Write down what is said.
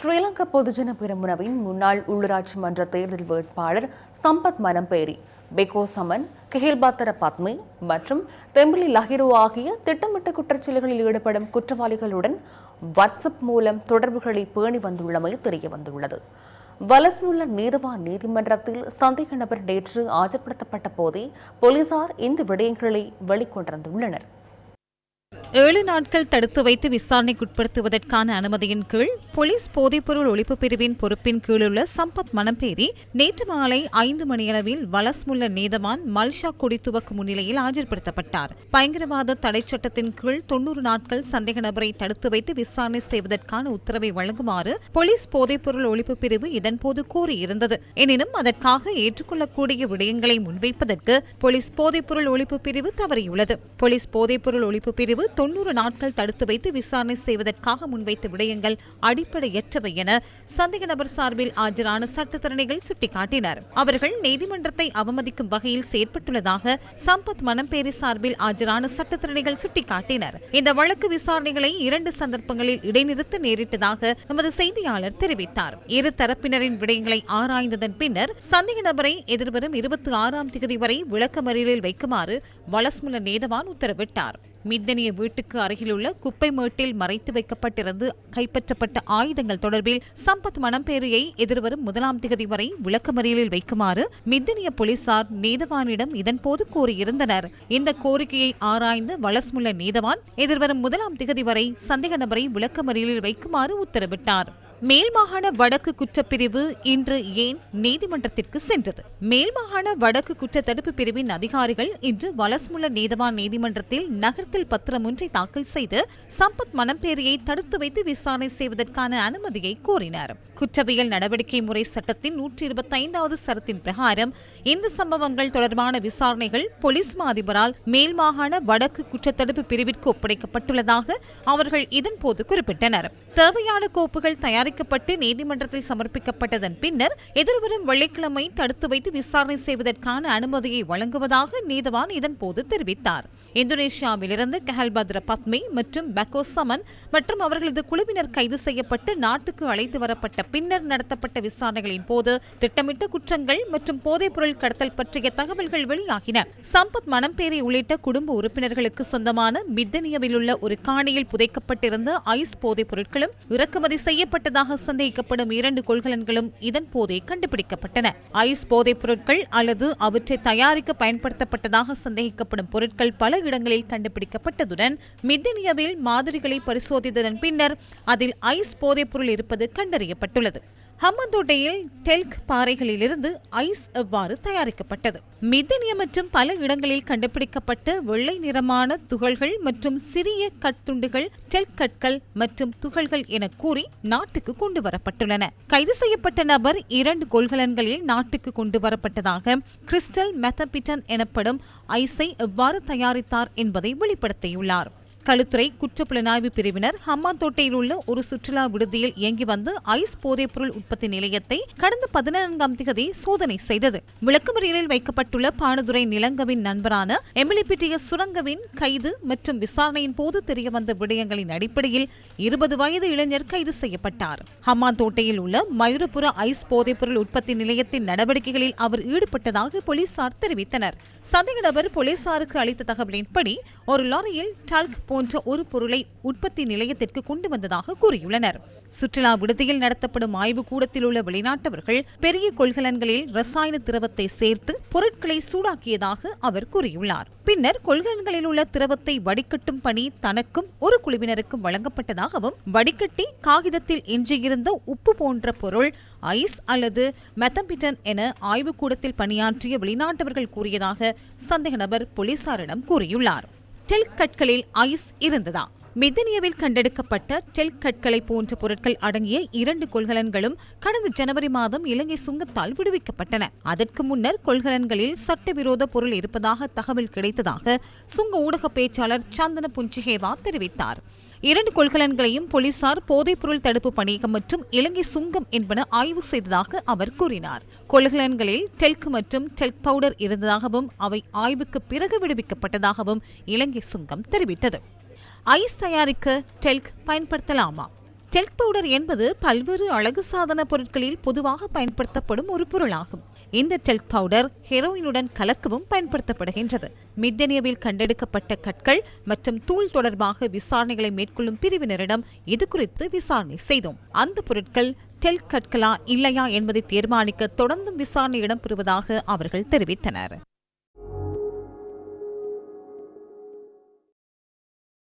ஸ்ரீலங்கா பொதுஜன பெரமுனவின் முன்னாள் உள்ளூராட்சி மன்ற தேர்தல் வேட்பாளர் சம்பத் மனம்பேரி பெகோ சமன் கெஹில்பாத்தர பத்மி மற்றும் தெம்பிலி லஹிரு ஆகிய திட்டமிட்ட குற்றச்செயல்களில் ஈடுபடும் குற்றவாளிகளுடன் வாட்ஸ்அப் மூலம் தொடர்புகளை பேணி வந்துள்ளமை தெரியவந்துள்ளது. வலசனுள்ள நீதவா நீதிமன்றத்தில் சந்தேக நபர் நேற்று ஆஜர்படுத்தப்பட்ட போதே போலீசார் இந்த விடயங்களை வெளிக்கொண்டிருந்துள்ளனர் ஏழு நாட்கள் தடுத்து வைத்து விசாரணைக்குட்படுத்துவதற்கான அனுமதியின் கீழ் போலீஸ் போதைப்பொருள் ஒழிப்பு பிரிவின் பொறுப்பின் கீழுள்ள சம்பத் மணம்பேரி நேற்று மாலை ஐந்து மணியளவில் வலஸ்முல்ல நீதவான் மல்ஷா குடித்துவக்கு முன்னிலையில் ஆஜர்படுத்தப்பட்டார். பயங்கரவாத தடை சட்டத்தின் கீழ் தொன்னூறு நாட்கள் சந்தேக நபரை தடுத்து வைத்து விசாரணை செய்வதற்கான உத்தரவை வழங்குமாறு போலீஸ் போதைப்பொருள் ஒழிப்பு பிரிவு இதன்போது கூறியிருந்தது எனினும் அதற்காக ஏற்றுக்கொள்ளக்கூடிய விடயங்களை முன்வைப்பதற்கு போலீஸ் போதைப்பொருள் ஒழிப்பு பிரிவு தவறியுள்ளது. போலீஸ் போதைப்பொருள் ஒழிப்பு பிரிவு தொன்னூறு நாட்கள் தடுத்து வைத்து விசாரணை செய்வதற்காக முன்வைத்த விடயங்கள் அடிப்படையற்றவை என சந்தேக நபர் சார்பில் ஆஜரான சட்டத்தரணிகள் சுட்டிக்காட்டினர். அவர்கள் நீதிமன்றத்தை அவமதிக்கும் வகையில் செயற்பட்டுள்ளதாக சம்பத் மனம்பேரி சார்பில் ஆஜரான சட்டத்தரணிகள் சுட்டிக்காட்டினர். இந்த வழக்கு விசாரணைகளை இரண்டு சந்தர்ப்பங்களில் இடைநிறுத்த நேரிட்டதாக எமது செய்தியாளர் தெரிவித்தார். இரு தரப்பினரின் விடயங்களை ஆராய்ந்ததன் பின்னர் சந்தேக நபரை எதிர்வரும் இருபத்தி ஆறாம் தேதி வரை விளக்கமறியலில் வைக்குமாறு வலஸ்முல நேதவான் உத்தரவிட்டார். மிந்தனிய வீட்டுக்கு அருகிலுள்ள குப்பை மேட்டில் மறைத்து வைக்கப்பட்டிருந்து கைப்பற்றப்பட்ட ஆயுதங்கள் தொடர்பில் சம்பத் மணம்பேரியை எதிர்வரும் முதலாம் திகதி வரை விளக்கமறியலில் வைக்குமாறு மிந்தனிய போலீசார் நீதவானிடம் இதன்போது கோரியிருந்தனர் இந்த கோரிக்கையை ஆராய்ந்த வலஸ்முல்ல நீதவான் எதிர்வரும் முதலாம் திகதி வரை சந்தேக நபரை விளக்கமறியலில் வைக்குமாறு உத்தரவிட்டார். மேல் மாகாண வடக்கு குற்றப்பிரிவு இன்று ஏன் நீதிமன்றத்திற்கு சென்றது? மேல் மாகாண வடக்கு குற்ற தடுப்பு பிரிவின் அதிகாரிகள் இன்று வலஸ்முல்ல நீதவான் நீதிமன்றத்தில் நகரத்தில் பத்திரம் ஒன்றை தாக்கல் செய்து சம்பத் மனம்பேரியை தடுத்து வைத்து விசாரணை செய்வதற்கான அனுமதியை கோரினர். குற்றவியல் நடவடிக்கை முறை சட்டத்தின் நூற்றி இருபத்தி ஐந்தாவது சரத்தின் பிரகாரம் இந்த சம்பவங்கள் தொடர்பான விசாரணைகள் போலீஸ் மா அதிபரால் மேல் மாகாண வடக்கு குற்றத்தடுப்பு பிரிவிற்கு ஒப்படைக்கப்பட்டுள்ளதாக அவர்கள் இதன்போது குறிப்பிட்டனர். தேவையான கோப்புகள் விசாரிக்கப்பட்டு நீதிமன்றத்தில் சமர்ப்பிக்கப்பட்டதன் பின்னர் எதிர்வரும் வெள்ளிக்கிழமை தடுத்து வைத்து விசாரணை செய்வதற்கான அனுமதியை வழங்குவதாக நீதவான் இதன்போது தெரிவித்தார். இந்தோனேஷியாவிலிருந்து கஹல்பத்ர பத்மி மற்றும் பக்கோ சமன் மற்றும் அவர்களது குழுவினர் கைது செய்யப்பட்டு நாட்டுக்கு அழைத்து வரப்பட்ட பின்னர் நடத்தப்பட்ட விசாரணைகளின் போது திட்டமிட்ட குற்றங்கள் மற்றும் போதைப்பொருள் கடத்தல் பற்றிய தகவல்கள் வெளியாகின. சம்பத் மணம்பேரி உள்ளிட்ட குடும்ப உறுப்பினர்களுக்கு சொந்தமான மித்தனியவில் உள்ள ஒரு காணியில் புதைக்கப்பட்டிருந்த ஐஸ் போதைப் பொருட்களும் இறக்குமதி செய்யப்பட்டதாக சந்தேகிக்கப்படும் இரண்டு கொள்கலன்களும் இதன் போதே கண்டுபிடிக்கப்பட்டன. ஐஸ் போதைப் பொருட்கள் அல்லது அவற்றை தயாரிக்க பயன்படுத்தப்பட்டதாக சந்தேகிக்கப்படும் பொருட்கள் பல இடங்களில் கண்டுபிடிக்கப்பட்டதுடன் மித்தனியாவில் மாதிரிகளை பரிசோதித்ததன் பின்னர் அதில் ஐஸ் போதைப் பொருள் இருப்பது கண்டறியப்பட்டுள்ளது. ஹம்மந்தோட்டையில் டெல்க் பாறைகளிலிருந்து ஐஸ் எவ்வாறு தயாரிக்கப்பட்டது? மிதனிய மற்றும் பல இடங்களில் கண்டுபிடிக்கப்பட்ட வெள்ளை நிறமான துகள்கள் மற்றும் சிறிய கட்டுண்டுகள் டெல்க் கற்கள் மற்றும் துகள்கள் என கூறி நாட்டுக்கு கொண்டு வரப்பட்டுள்ளன. கைது செய்யப்பட்ட நபர் இரண்டு கொள்கலன்களில் நாட்டுக்கு கொண்டு வரப்பட்டதாக கிறிஸ்டல் மெத்தபிட்டன் எனப்படும் ஐஸை எவ்வாறு தயாரித்தார் என்பதை வெளிப்படுத்தியுள்ளார். களுத்துறை குற்றப்புலனாய்வு பிரிவினர் ஹம்மாந்தோட்டையில் உள்ள ஒரு சுற்றுலா விடுதியில் இயங்கி வந்து ஐஸ் போதைப்பொருள் உற்பத்தி நிலையத்தை கடந்த பதினான்காம் திகதி சோதனை செய்தது. விளக்குமறியலில் வைக்கப்பட்டுள்ள பானதுரை நிலங்கவின் நண்பரான எமிலிபிட்டிய சுரங்கவின் கைது மற்றும் விசாரணையின் போது தெரியவந்த விடயங்களின் அடிப்படையில் இருபது வயது இளைஞர் கைது செய்யப்பட்டார். ஹம்மாந்தோட்டையில் உள்ள மயூரபுர ஐஸ் போதைப்பொருள் உற்பத்தி நிலையத்தின் நடவடிக்கைகளில் அவர் ஈடுபட்டதாக போலீசார் தெரிவித்தனர். சந்தேக நபர் போலீசாருக்கு அளித்த தகவலின்படி ஒரு லாரியில் டால்க் போன்ற ஒரு பொருளை உற்பத்தி நிலையத்திற்கு கொண்டு வந்ததாக கூறியுள்ளனர். சுற்றுலா விடுதியில் நடத்தப்படும் ஆய்வு கூடத்தில் உள்ள வெளிநாட்டவர்கள் பெரிய கொள்கலன்களில் ரசாயன திரவத்தை சேர்த்து பொருட்களை சூடாக்கியதாக அவர் கூறியுள்ளார். பின்னர் கொள்கலன்களில் உள்ள திரவத்தை வடிகட்டும் பணி தனக்கும் ஒரு குழுவினருக்கும் வழங்கப்பட்டதாகவும் வடிகட்டி காகிதத்தில் எஞ்சியிருந்த உப்பு போன்ற பொருள் ஐஸ் அல்லது மெத்தம்பிட்டன் என ஆய்வுக்கூடத்தில் பணியாற்றிய வெளிநாட்டவர்கள் கூறியதாக சந்தேக நபர் போலீசாரிடம் கூறியுள்ளார். டெல் கற்களில் ஐஸ் இருந்ததா? மிதனியவில் கண்டெடுக்கப்பட்ட டெல் கற்களை போன்ற பொருட்கள் அடங்கிய இரண்டு கொள்கலன்களும் கடந்த ஜனவரி மாதம் இலங்கை சுங்கத்தால் விடுவிக்கப்பட்டன. அதற்கு முன்னர் கொள்கலன்களில் சட்டவிரோத பொருள் இருப்பதாக தகவல் கிடைத்ததாக சுங்க ஊடக பேச்சாளர் சந்தன புஞ்சிஹேவா தெரிவித்தார். இரண்டு கொள்கலன்களையும் போலீசார் போதைப்பொருள் தடுப்பு பணியகம் மற்றும் இலங்கை சுங்கம் என்பன ஆய்வு செய்ததாக அவர் கூறினார். கொள்கலன்களில் டெல்க் மற்றும் டெல்க் பவுடர் இருந்ததாகவும் அவை ஆய்வுக்கு பிறகு விடுவிக்கப்பட்டதாகவும் இலங்கை சுங்கம் தெரிவித்தது. ஐஸ் தயாரிக்க டெல்க் பயன்படுத்தலாமா? டெல்க் பவுடர் என்பது பல்வேறு அழகு சாதன பொருட்களில் பொதுவாக பயன்படுத்தப்படும் ஒரு பொருளாகும். இந்த டெல்க் பவுடர் ஹெரோயினுடன் கலக்கவும் பயன்படுத்தப்படுகின்றது. மிட்டனியாவில் கண்டெடுக்கப்பட்ட கற்கள் மற்றும் தூள் தொடர்பாக விசாரணைகளை மேற்கொள்ளும் பிரிவினரிடம் இது குறித்து விசாரணை செய்தோம். அந்த பொருட்கள் டெல்க் கற்களா இல்லையா என்பதை தீர்மானிக்க தொடர்ந்தும் விசாரணை இடம்பெறுவதாக அவர்கள் தெரிவித்தனர்.